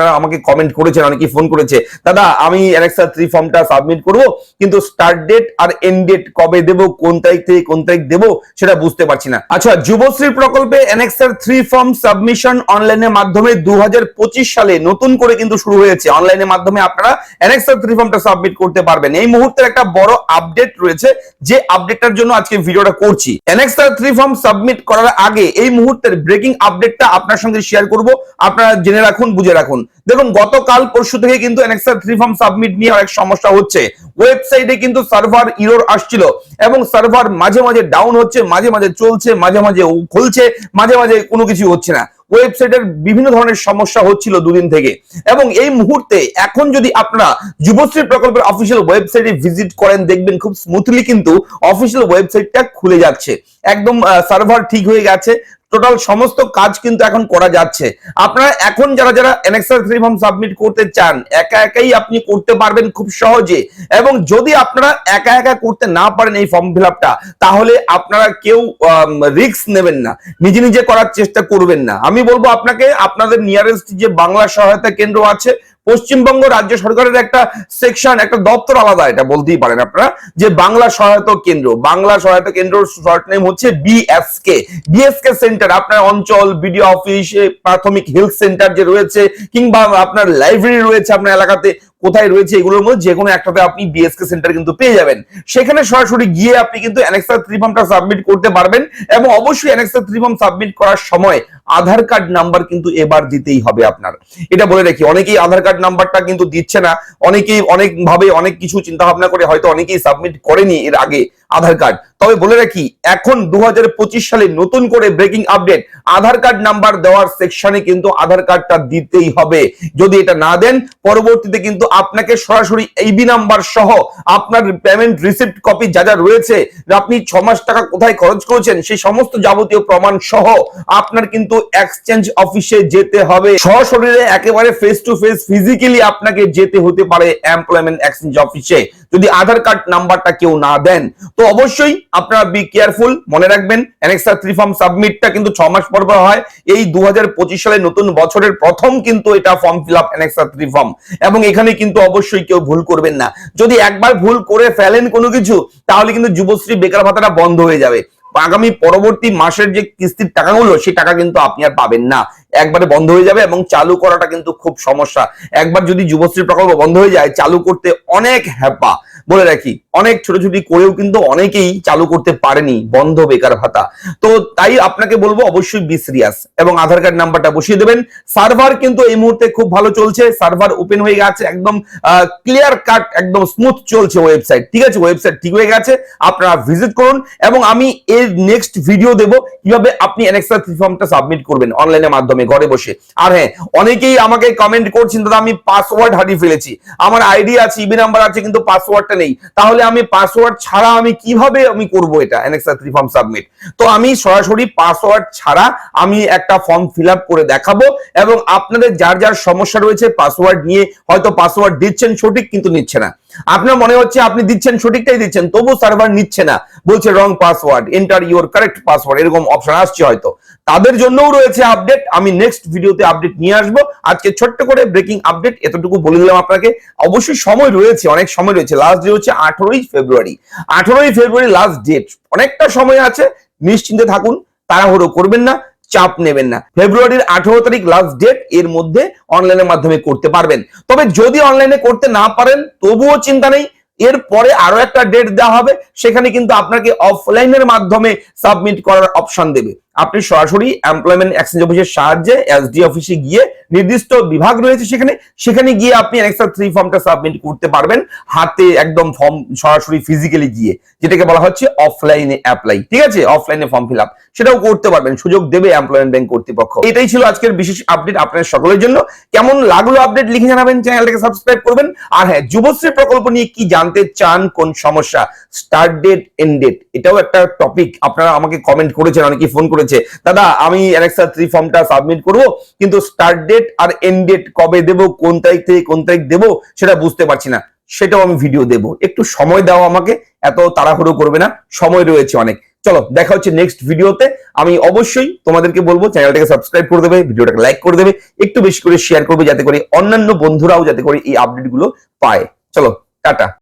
আপনারা আমাকে কমেন্ট করেছেন অনেকে ফোন করেছে, দাদা, আমি অ্যানেক্সা থ্রি ফর্মটা সাবমিট করব, কিন্তু স্টার্ট ডেট আর এন্ড ডেট কবে দেব, কোন তারিখ থেকে কোন তারিখ দেব, সেটা বুঝতে পারছি না। আচ্ছা যুবশ্রী প্রকল্পে অ্যানেক্সার থ্রি ফর্ম সাবমিশন অনলাইনের মাধ্যমে দুই হাজার পঁচিশ সালে নতুন করে কিন্তু শুরু হয়েছে। অনলাইনের মাধ্যমে আপনারা অ্যানেক্সার থ্রি ফর্মটা সাবমিট করতে পারবেন। এই মুহূর্তের একটা বড় আপডেট রয়েছে, যে আপডেটটার জন্য আজকে ভিডিওটা করছি। অ্যানেক্সার থ্রি ফর্ম সাবমিট করার আগে এই মুহূর্তের ব্রেকিং আপডেটটা আপনার সঙ্গে শেয়ার করব। আপনারা জেনে রাখুন, বুঝে রাখুন। দেখুন, গতকাল পরশু থেকে কিন্তু অ্যানেক্সার থ্রি ফর্ম সাবমিট নিয়ে অনেক সমস্যা হচ্ছে। ওয়েবসাইটে কিন্তু সার্ভার ইরোর আসছিল এবং সার্ভার মাঝে মাঝে ডাউন হচ্ছে, মাঝে মাঝে চলছে, মাঝে মাঝে খুলছে, মাঝে মাঝে কোনো কিছু হচ্ছে না। ওয়েবসাইটের বিভিন্ন ধরনের সমস্যা হচ্ছিল দুদিন থেকে। এবং এই মুহূর্তে এখন যদি আপনারা যুবশ্রী প্রকল্পের অফিসিয়াল ওয়েবসাইটে ভিজিট করেন, দেখবেন খুব স্মুথলি কিন্তু অফিসিয়াল ওয়েবসাইটটা খুলে যাচ্ছে। একদম সার্ভার ঠিক হয়ে গেছে। টোটাল সমস্ত কাজ কিন্তু এখন করা যাচ্ছে। আপনারা এখন যারা যারা এনএক্সআর থ্রি ফর্ম সাবমিট করতে চান, একা একাই আপনি করতে পারবেন খুব সহজে। এবং যদি আপনারা একা একা করতে না পারেন এই ফর্ম ফিল তাহলে আপনারা কেউ রিস্ক নেবেন না। নিজে নিজে করার চেষ্টা করবেন না। আমি বলব আপনাকে, আপনাদের নিয়ারেস্ট যে বাংলা সহায়তা কেন্দ্র আছে পশ্চিমবঙ্গ রাজ্য সরকারের একটা সেকশন একটা দপ্তর আলাদা এটা, বলতেই পারেন আপনারা, যে বাংলা সহায়তা কেন্দ্র। বাংলা সহায়তা কেন্দ্র শর্ট নেম হচ্ছে বিএসকে বিএসকে সেন্টার আপনার অঞ্চল বিডিও অফিস প্রাথমিক হেলথ সেন্টার যে রয়েছে, কিংবা আপনার লাইব্রেরি রয়েছে আপনার এলাকাতে, কোথায় রয়েছে এগুলোর মধ্যে যে কোনো একটাতে আপনি বিএসকে সেন্টার কিন্তু পেয়ে যাবেন। সেখানে সরাসরি গিয়ে আপনি কিন্তু অ্যানেক্সার থ্রি ফর্মটা সাবমিট করতে পারবেন এবং অবশ্যই অ্যানেক্সার থ্রি ফর্ম সাবমিট করার সময় আধার কার্ড নাম্বার কিন্তু এবার দিতেই হবে আপনার। এটা বলে রাখি, অনেকেই আধার কার্ড নাম্বারটা কিন্তু দিচ্ছে না। অনেকেই অনেক ভাবে অনেক কিছু চিন্তা ভাবনা করে হয়তো অনেকেই সাবমিট করেনি এর আগে। আধার কার্ড। তবে বলে রাখি, এখন দু হাজার পঁচিশ সালে নতুন করে breaking update Aadhaar card number দেওয়ার সেকশনে কিন্তু আধার কার্ডটা দিতেই হবে। যদি এটা না দেন, পরবর্তীতে কিন্তু আপনাকে সরাসরি এইবি নাম্বার সহ আপনার পেমেন্ট রিসিপ্ট কপি যা যা রয়েছে আপনি ছ মাস টাকা কোথায় খরচ করেছেন, সেই সমস্ত যাবতীয় প্রমাণ সহ আপনার কিন্তু এক্সচেঞ্জ অফিসে যেতে হবে। সশরীরে একেবারে ফেস টু ফেস ফিজিক্যালি আপনাকে যেতে হতে পারে এমপ্লয়মেন্ট এক্সচেঞ্জ অফিসে যদি আধার কার্ড নাম্বারটা কেউ না দেন, তো অবশ্যই আপনারা বি কেয়ারফুল মনে রাখবেন অ্যানেক্সা থ্রি ফর্ম সাবমিটটা কিন্তু ছ মাস পর পর হয়। এই দু হাজার পঁচিশ সালে নতুন বছরের প্রথম কিন্তু এটা form fill up annexure three form এবং এখানে কিন্তু অবশ্যই কেউ ভুল করবেন না। যদি একবার ভুল করে ফেলেন কোনো কিছু, তাহলে কিন্তু যুবশ্রী বেকার ভাতাটা বন্ধ হয়ে যাবে। আগামী পরবর্তী মাসের যে কিস্তির টাকাগুলো, সেই টাকা কিন্তু আপনি আর পাবেন না। একবারে বন্ধ হয়ে যাবে এবং চালু করাটা কিন্তু খুব সমস্যা। একবার যদি যুবশ্রী প্রকল্প বন্ধ হয়ে যায়, চালু করতে অনেক হ্যাপা বলে রাখি, অনেক ছোট ছুটি করেও কিন্তু অনেকেই চালু করতে পারেনি বন্ধ বেকার ভাতা। তো তাই আপনাকে বলব অবশ্যই বি সিরিয়াস এবং আধার কার্ড নাম্বারটা বসিয়ে দেবেন। সার্ভার কিন্তু এই মুহূর্তে খুব ভালো চলছে সার্ভার ওপেন হয়ে গেছে, একদম ক্লিয়ার কাট একদম স্মুথ চলছে ওয়েবসাইট ঠিক আছে? ওয়েবসাইট ঠিক হয়ে গেছে, আপনারা ভিজিট করুন এবং আমি এর নেক্সট ভিডিও দেব কীভাবে আপনি এনএক্সা ফর্মটা সাবমিট করবেন অনলাইনের মাধ্যমে, ঘরে বসে। আর হ্যাঁ অনেকেই আমাকে কমেন্ট করছেন, দাদা, আমি পাসওয়ার্ড হারিয়ে ফেলেছি। আমার আইডি আছে ইবি নাম্বার আছে, কিন্তু পাসওয়ার্ডটা নেই। তাহলে আমি পাসওয়ার্ড ছাড়া আমি কীভাবে আমি করব এটা? অ্যানেক্সা থ্রি ফর্ম সাবমিট তো আমি সরাসরি পাসওয়ার্ড ছাড়া আমি একটা ফর্ম ফিল করে দেখাবো এবং আপনাদের যার যার সমস্যা রয়েছে পাসওয়ার্ড নিয়ে হয়তো পাসওয়ার্ড দিচ্ছেন সঠিক কিন্তু নিচ্ছে না। আপনার মনে হচ্ছে আপনি দিচ্ছেন, সঠিকটাই দিচ্ছেন তবু সার্ভার নিচ্ছে না। বলছে wrong password enter your correct password এরকম অপশন আসছে হয়তো। তাদের জন্যও রয়েছে আপডেট আমি নেক্সট ভিডিওতে আপডেট নিয়ে আসব। আজকে ছোট্ট করে ব্রেকিং আপডেট এতটুকু বলে দিলাম আপনাকে। অবশ্যই সময় রয়েছে, অনেক সময় রয়েছে। লাস্ট ডে হচ্ছে আঠারোই ফেব্রুয়ারি। আঠারোই ফেব্রুয়ারি লাস্ট ডেট অনেকটা সময় আছে, নিশ্চিন্তে থাকুন, তাড়াহুড়ো করবেন না। চাপ নেবেন না। ফেব্রুয়ারির আঠারো তারিখ লাস্ট ডেট এর মধ্যে অনলাইনের মাধ্যমে করতে পারবেন। তবে যদি অনলাইনে করতে না পারেন, তবুও চিন্তা নেই। এর পরে আরও একটা ডেট দেওয়া হবে, সেখানে কিন্তু আপনাকে অফলাইনের মাধ্যমে সাবমিট করার অপশন দেবে। আপনি সরাসরি এমপ্লয়মেন্ট এক্সচেঞ্জ অফিসের সাহায্যে এসডি অফিসে গিয়ে নির্দিষ্ট বিভাগ রয়েছে সেখানে সেখানে গিয়ে আপনি এক্সট্রা থ্রি ফর্মটা সাবমিট করতে পারবেন হাতে একদম ফর্ম সরাসরি ফিজিক্যালি গিয়ে, যেটাকে বলা হচ্ছে অফলাইনে অ্যাপ্লাই ঠিক আছে? অফলাইনে ফর্ম ফিল আপ সেটাও করতে পারবেন, সুযোগ দেবে এমপ্লয়মেন্ট ব্যাংক কর্তৃপক্ষ। এটাই ছিল আজকের বিশেষ আপডেট আপনার সকলের জন্য। কেমন লাগল আপডেট লিখে জানাবেন চ্যানেলটাকে সাবস্ক্রাইব করবেন। আর হ্যাঁ যুবশ্রী প্রকল্প নিয়ে কি জানতে চান, কোন সমস্যা? স্টার্ট ডেট এন্ড ডেট এটাও একটা টপিক আপনারা আমাকে কমেন্ট করেছেন অনেকে ফোন করেছে দাদা, আমি অ্যানেক্সা থ্রি ফর্মটা সাবমিট করব, কিন্তু স্টার্ট ডেট আর এন্ড ডেট কবে দেব, কোন তারিখ থেকে কোন তারিখ দেব, সেটা বুঝতে পারছি না। সেটাও আমি ভিডিও দেব। একটু সময় দাও আমাকে, এত তাড়াহুড়ো করবে না, সময় রয়েছে অনেক। চলো, দেখা হচ্ছে নেক্সট ভিডিওতে আমি অবশ্যই তোমাদেরকে বলব, চ্যানেলটাকে সাবস্ক্রাইব করে দেবে, ভিডিওটাকে লাইক করে দেবে, একটু বেশি করে শেয়ার করবে, যাতে করে অন্যান্য বন্ধুরাও যাতে করে এই আপডেটগুলো পায়। চলো, টাটা।